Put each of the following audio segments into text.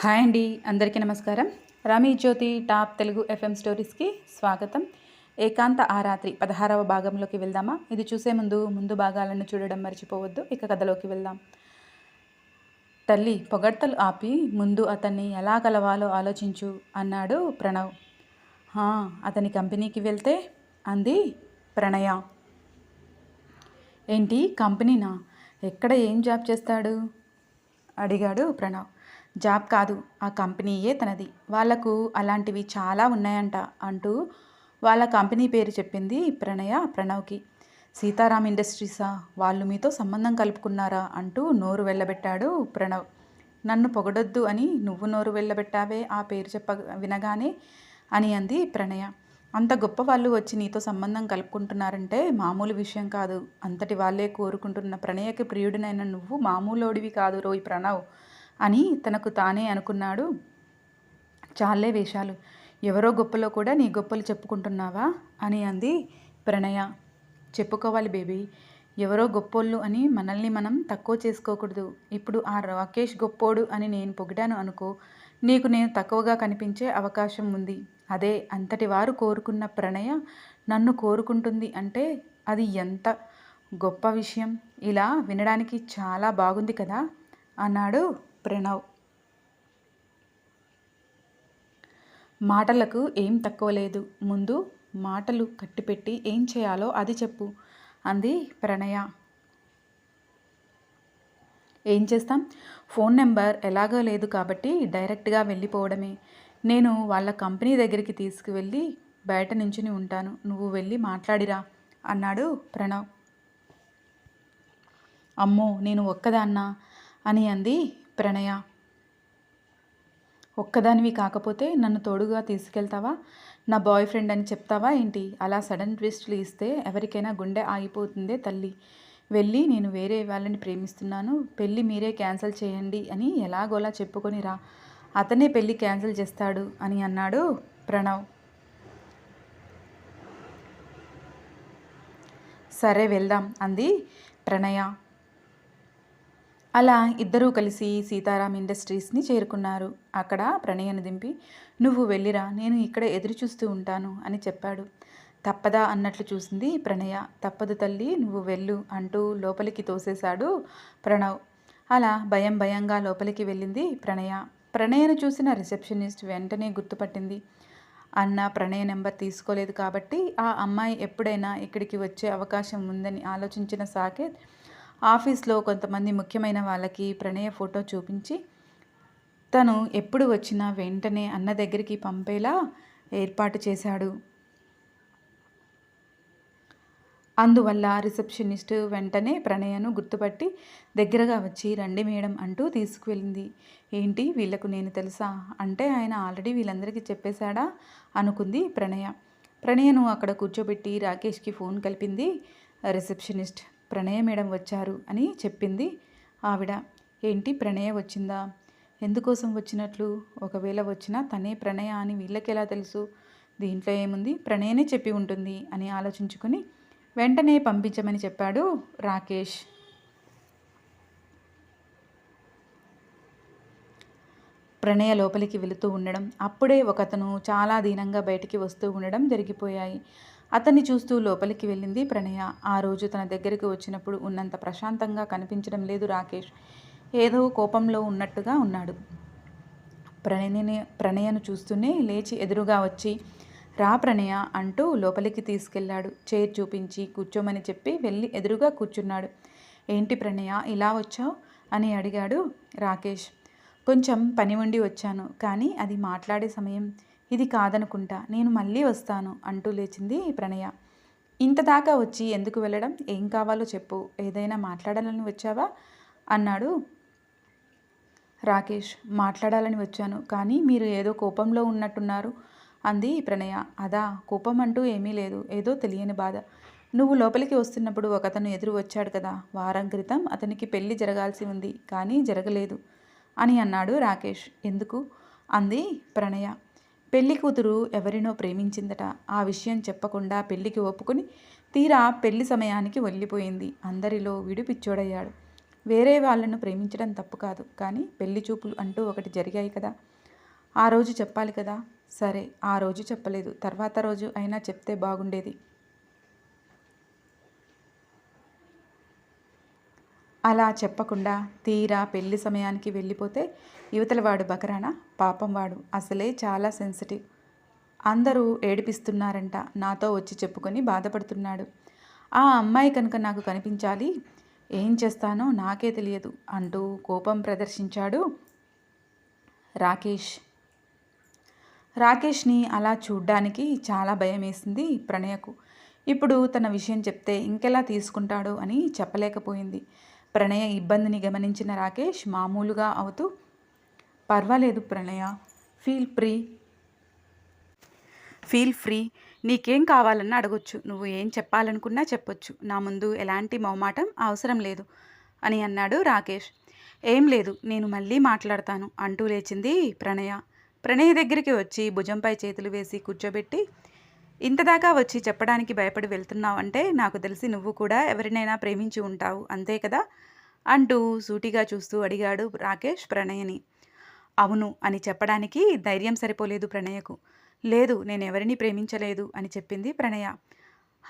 Hi అండి అందరికీ నమస్కారం. రమీ జ్యోతి టాప్ తెలుగు ఎఫ్ఎం స్టోరీస్కి స్వాగతం. ఏకాంత ఆ రాత్రి పదహారవ భాగంలోకి వెళ్దామా? ఇది చూసే ముందు ముందు భాగాలను చూడడం మర్చిపోవద్దు ఇక కథలోకి వెళ్దాం. తల్లి పొగడ్తలు ఆపి ముందు అతన్ని ఎలా కలవాలో ఆలోచించు అన్నాడు ప్రణవ్. అతని కంపెనీకి వెళ్తే? అంది ప్రణయ. ఏంటి కంపెనీనా? ఎక్కడ ఏం జాబ్ చేస్తాడు? అడిగాడు ప్రణవ్. జాబ్ కాదు ఆ కంపెనీయే తనది. వాళ్ళకు అలాంటివి చాలా ఉన్నాయంట అంటూ వాళ్ళ కంపెనీ పేరు చెప్పింది ప్రణయ ప్రణవ్కి. సీతారాం ఇండస్ట్రీసా? వాళ్ళు మీతో సంబంధం కలుపుకున్నారా? అంటూ నోరు వెళ్ళబెట్టాడు ప్రణవ్. నన్ను పొగడొద్దు అని నువ్వు నోరు వెళ్ళబెట్టావే ఆ పేరు చెప్ప వినగానే అని అంది ప్రణయ. అంత గొప్ప వాళ్ళు వచ్చి నీతో సంబంధం కలుపుకుంటున్నారంటే మామూలు విషయం కాదు. అంతటి వాళ్ళే కోరుకుంటున్న ప్రణయకి ప్రియుడినైన నువ్వు మామూలోడివి కాదు రోయ్ ప్రణవ్. అని తనకు తానే అనుకున్నాడు. చాలే వేషాలు. ఎవరో గొప్పలో కూడా నీ గొప్పలు చెప్పుకుంటున్నావా? అని అంది ప్రణయ. చెప్పుకోవాలి బేబీ. ఎవరో గొప్పోళ్ళు అని మనల్ని మనం తక్కువ చేసుకోకూడదు. ఇప్పుడు ఆ రాకేష్ గొప్పోడు అని నేను పొగిడాను అనుకో నీకు నేను తక్కువగా కనిపించే అవకాశం ఉంది. అదే అంతటి వారు కోరుకున్న ప్రణయ నన్ను కోరుకుంటుంది అంటే అది ఎంత గొప్ప విషయం. ఇలా వినడానికి చాలా బాగుంది కదా? అన్నాడు ప్రణవ్ మాటలకు ఏం తక్కువ లేదు. ముందు మాటలు కట్టిపెట్టి ఏం చేయాలో అది చెప్పు అంది ప్రణయ. ఏం చేస్తాం? ఫోన్ నెంబర్ ఎలాగో లేదు కాబట్టి డైరెక్ట్గా వెళ్ళిపోవడమే. నేను వాళ్ళ కంపెనీ దగ్గరికి తీసుకువెళ్ళి బయట నుంచుని ఉంటాను. నువ్వు వెళ్ళి మాట్లాడిరా అన్నాడు ప్రణవ్. అమ్మో నేను ఒక్కదాన్నా అని అంది ప్రణయ ఒక్కదానివి కాకపోతే నన్ను తోడుగా తీసుకెళ్తావా? నా బాయ్ ఫ్రెండ్ అని చెప్తావా ఏంటి? అలా సడన్ ట్విస్ట్లు ఇస్తే ఎవరికైనా గుండె ఆగిపోతుందే తల్లి. వెళ్ళి నేను వేరే వాళ్ళని ప్రేమిస్తున్నాను. పెళ్ళి మీరే క్యాన్సిల్ చేయండి అని ఎలాగోలా చెప్పుకొని రా. అతనే పెళ్ళి క్యాన్సిల్ చేస్తాడు అని అన్నాడు ప్రణవ్. సరే వెళ్దాం అంది ప్రణయ. అలా ఇద్దరూ కలిసి సీతారాం ఇండస్ట్రీస్ని చేరుకున్నారు. అక్కడ ప్రణయను దింపి నువ్వు వెళ్ళిరా నేను ఇక్కడ ఎదురు చూస్తూ ఉంటాను అని చెప్పాడు. తప్పదా అన్నట్లు చూసింది ప్రణయ. తప్పదు తల్లి నువ్వు వెళ్ళు అంటూ లోపలికి తోసేశాడు ప్రణవ్. అలా భయం భయంగా లోపలికి వెళ్ళింది ప్రణయ. ప్రణయను చూసిన రిసెప్షనిస్ట్ వెంటనే గుర్తుపట్టింది. అన్న ప్రణయ నెంబర్ తీసుకోలేదు కాబట్టి ఆ అమ్మాయి ఎప్పుడైనా ఇక్కడికి వచ్చే అవకాశం ఉందని ఆలోచించిన సాకేత్ ఆఫీస్లో కొంతమంది ముఖ్యమైన వాళ్ళకి ప్రణయ ఫోటో చూపించి తను ఎప్పుడు వచ్చినా వెంటనే అన్న దగ్గరికి పంపేలా ఏర్పాటు చేశాడు. అందువల్ల రిసెప్షనిస్ట్ వెంటనే ప్రణయను గుర్తుపట్టి దగ్గరగా వచ్చి రండి మేడం అంటూ తీసుకువెళ్ళింది. ఏంటి? వీళ్ళకు నేను తెలుసా? అంటే ఆయన ఆల్రెడీ వీళ్ళందరికీ చెప్పేశాడా? అనుకుంది ప్రణయ. ప్రణయను అక్కడ కూర్చోబెట్టి రాకేష్కి ఫోన్ కలిపింది రిసెప్షనిస్ట్. ప్రణయ మేడం వచ్చారు అని చెప్పింది ఆవిడ. ఏంటి ప్రణయ వచ్చిందా? ఎందుకోసం వచ్చినట్లు? ఒకవేళ వచ్చినా తనే ప్రణయ అని వీళ్ళకెలా తెలుసు? దీంట్లో ఏముంది? ప్రణయనే చెప్పి ఉంటుంది అని ఆలోచించుకొని వెంటనే పంపించమని చెప్పాడు రాకేష్. ప్రణయ లోపలికి వెళుతూ ఉండడం అప్పుడే ఒకతను చాలా దీనంగా బయటికి వస్తూ ఉండడం జరిగిపోయాయి. అతన్ని చూస్తూ లోపలికి వెళ్ళింది ప్రణయ. ఆ రోజు తన దగ్గరికి వచ్చినప్పుడు ఉన్నంత ప్రశాంతంగా కనిపించడం లేదు రాకేష్. ఏదో కోపంలో ఉన్నట్టుగా ఉన్నాడు. ప్రణయని ప్రణయను చూస్తూనే లేచి ఎదురుగా వచ్చి రా ప్రణయ అంటూ లోపలికి తీసుకెళ్ళాడు చైర్ చూపించి కూర్చోమని చెప్పి వెళ్ళి ఎదురుగా కూర్చున్నాడు. ఏంటి ప్రణయ ఇలా వచ్చావు? అని అడిగాడు రాకేష్. కొంచెం పని ఉండి వచ్చాను కానీ అది మాట్లాడే సమయం. ఇది కాదనుకుంటా నేను మళ్ళీ వస్తాను అంటూ లేచింది ప్రణయ. ఇంత దాకా వచ్చి ఎందుకు వెళ్ళడం? ఏం కావాలో చెప్పు. ఏదైనా మాట్లాడాలని వచ్చావా? అన్నాడు. రాకేష్ మాట్లాడాలని వచ్చాను కానీ మీరు ఏదో కోపంలో ఉన్నట్టున్నారు అంది ప్రణయ. అదా కోపం అంటూ ఏమీ లేదు. ఏదో తెలియని బాధ. నువ్వు లోపలికి వస్తున్నప్పుడు ఒకతను ఎదురు వచ్చాడు కదా. వారం క్రితం అతనికి పెళ్ళి జరగాల్సి ఉంది కానీ జరగలేదు అని అన్నాడు రాకేష్. ఎందుకు? అంది ప్రణయ. పెళ్ళి కూతురు ఎవరినో ప్రేమించిందట. ఆ విషయం చెప్పకుండా పెళ్ళికి ఒప్పుకొని తీరా పెళ్ళి సమయానికి వెళ్ళిపోయింది. అందరిలో విడిపిచ్చోడయ్యాడు వేరే వాళ్ళను ప్రేమించడం తప్పు కాదు. కానీ పెళ్ళి చూపులు అంటూ ఒకటి జరిగాయి కదా. ఆ రోజు చెప్పాలి కదా? సరే ఆ రోజు చెప్పలేదు. తర్వాత రోజు అయినా చెప్తే బాగుండేది. అలా చెప్పకుండా తీరా పెళ్ళి సమయానికి వెళ్ళిపోతే యువతల వాడు బకరానా? పాపం వాడు. అసలే చాలా సెన్సిటివ్ అందరూ ఏడిపిస్తున్నారంట. నాతో వచ్చి చెప్పుకొని బాధపడుతున్నాడు. ఆ అమ్మాయి కనుక నాకు కనిపించాలి ఏం చేస్తానో నాకే తెలియదు అంటూ కోపం ప్రదర్శించాడు రాకేష్. రాకేష్ని అలా చూడ్డానికి చాలా భయం వేసింది ప్రణయకు. ఇప్పుడు తన విషయం చెప్తే ఇంకెలా తీసుకుంటాడో అని చెప్పలేకపోయింది. ప్రణయ ఇబ్బందిని గమనించిన రాకేష్ మామూలుగా అవుతూ పర్వాలేదు ప్రణయ ఫీల్ ఫ్రీ. Feel free. నీకేం కావాలన్నా అడగొచ్చు. నువ్వు ఏం చెప్పాలనుకున్నా చెప్పొచ్చు. నా ముందు ఎలాంటి మొహమాటం అవసరం లేదు అని అన్నాడు రాకేష్. ఏం లేదు నేను మళ్ళీ మాట్లాడతాను అంటూ లేచింది ప్రణయ. ప్రణయ్ దగ్గరికి వచ్చి భుజంపై చేతులు వేసి కూర్చోబెట్టి ఇంతదాకా వచ్చి చెప్పడానికి భయపడి వెళ్తున్నావు అంటే నాకు తెలిసి నువ్వు కూడా ఎవరినైనా ప్రేమించి ఉంటావు అంతే కదా? అంటూ సూటిగా చూస్తూ అడిగాడు రాకేష్ ప్రణయని. అవును అని చెప్పడానికి ధైర్యం సరిపోలేదు ప్రణయకు. లేదు నేను ఎవరిని ప్రేమించలేదు అని చెప్పింది ప్రణయ.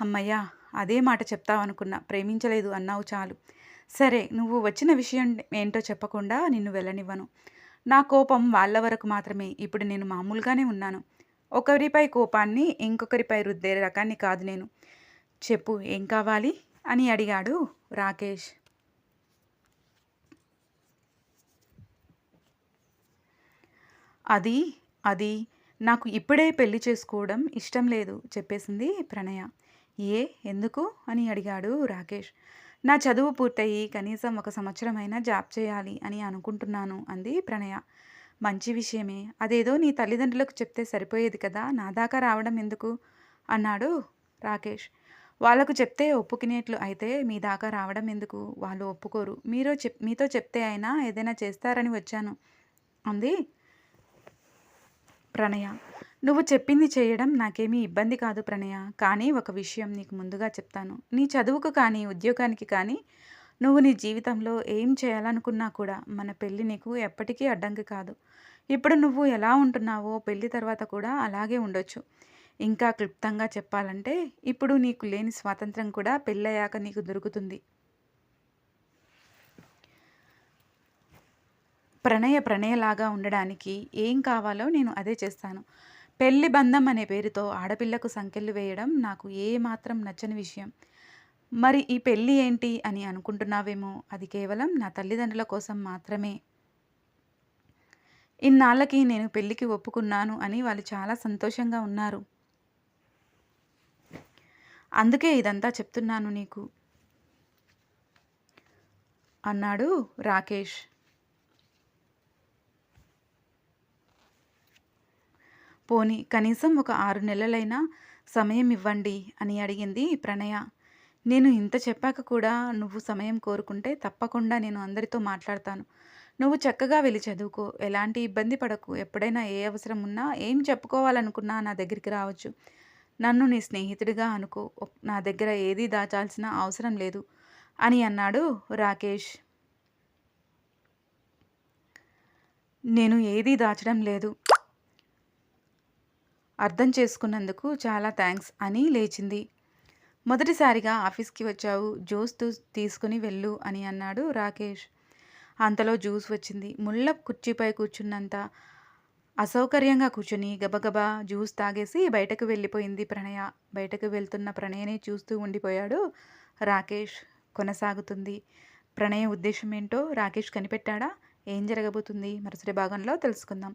అమ్మయ్యా అదే మాట చెప్తావనుకున్నా. ప్రేమించలేదు అన్నావు చాలు. సరే నువ్వు వచ్చిన విషయం ఏంటో చెప్పకుండా నిన్ను వెళ్ళనివ్వను. నా కోపం వాళ్ళ వరకు మాత్రమే. ఇప్పుడు నేను మామూలుగానే ఉన్నాను. ఒకరిపై కోపాన్ని ఇంకొకరిపై రుద్దే రకాన్ని కాదు నేను. చెప్పు ఏం కావాలి? అని అడిగాడు రాకేష్. అది అది. నాకు ఇప్పుడే పెళ్ళి చేసుకోవడం ఇష్టం లేదు చెప్పేసింది ప్రణయ. ఏ ఎందుకు? అని అడిగాడు రాకేష్. నా చదువు పూర్తయి కనీసం ఒక సంవత్సరమైనా జాబ్ చేయాలి అని అనుకుంటున్నాను అంది ప్రణయ. మంచి విషయమే. అదేదో నీ తల్లిదండ్రులకు చెప్తే సరిపోయేది కదా నా దాకా రావడం ఎందుకు? అన్నాడు రాకేష్. వాళ్ళకు చెప్తే ఒప్పుకునేట్లు అయితే మీ దాకా రావడం ఎందుకు? వాళ్ళు ఒప్పుకోరు. మీరు చెప్ మీతో చెప్తే అయినా ఏదైనా చేస్తారని వచ్చాను అంది ప్రణయ. నువ్వు చెప్పింది చేయడం నాకేమీ ఇబ్బంది కాదు ప్రణయ. కానీ ఒక విషయం నీకు ముందుగా చెప్తాను. నీ చదువుకు కానీ ఉద్యోగానికి కానీ నువ్వు నీ జీవితంలో ఏం చేయాలనుకున్నా కూడా మన పెళ్ళి నీకు ఎప్పటికీ అడ్డంకి కాదు. ఇప్పుడు నువ్వు ఎలా ఉంటున్నావో పెళ్ళి తర్వాత కూడా అలాగే ఉండొచ్చు. ఇంకా క్లుప్తంగా చెప్పాలంటే ఇప్పుడు నీకు లేని స్వాతంత్రం కూడా పెళ్ళయ్యాక నీకు దొరుకుతుంది. ప్రణయ ప్రణయలాగా ఉండడానికి ఏం కావాలో నేను అదే చేస్తాను. పెళ్ళి బంధం అనే పేరుతో ఆడపిల్లకు సంకెళ్ళు వేయడం నాకు ఏమాత్రం నచ్చని విషయం. మరి ఈ పెళ్ళి ఏంటి అని అనుకుంటున్నావేమో? అది కేవలం నా తల్లిదండ్రుల కోసం మాత్రమే. ఇన్నాళ్ళకి నేను పెళ్ళికి ఒప్పుకున్నాను అని వాళ్ళు చాలా సంతోషంగా ఉన్నారు. అందుకే ఇదంతా చెప్తున్నాను నీకు. అన్నాడు రాకేష్. పోని కనీసం ఒక ఆరు నెలలైనా సమయం ఇవ్వండి అని అడిగింది ప్రణయ. నేను ఇంత చెప్పాక కూడా నువ్వు సమయం కోరుకుంటే తప్పకుండా నేను అందరితో మాట్లాడతాను. నువ్వు చక్కగా వెళ్ళి చదువుకో. ఎలాంటి ఇబ్బంది పడకు. ఎప్పుడైనా ఏ అవసరం ఉన్నా ఏం చెప్పుకోవాలనుకున్నా నా దగ్గరికి రావచ్చు. నన్ను నీ స్నేహితుడిగా అనుకో. నా దగ్గర ఏది దాచాల్సిన అవసరం లేదు అని అన్నాడు రాకేష్. నేను ఏదీ దాచడం లేదు. అర్థం చేసుకున్నందుకు చాలా థ్యాంక్స్ అని లేచింది. మొదటిసారిగా ఆఫీస్కి వచ్చావు జ్యూస్ తీసుకుని వెళ్ళు అని అన్నాడు రాకేష్. అంతలో జ్యూస్ వచ్చింది. ముళ్ళ కుర్చీపై కూర్చున్నంత అసౌకర్యంగా కూర్చుని గబగబా జ్యూస్ తాగేసి బయటకు వెళ్ళిపోయింది ప్రణయ. బయటకు వెళ్తున్న ప్రణయని చూస్తూ ఉండిపోయాడు రాకేష్. కొనసాగుతుంది. ప్రణయ ఉద్దేశం ఏంటో రాకేష్ కనిపెట్టాడా? ఏం జరగబోతుంది? మరుసటి భాగంలో తెలుసుకుందాం.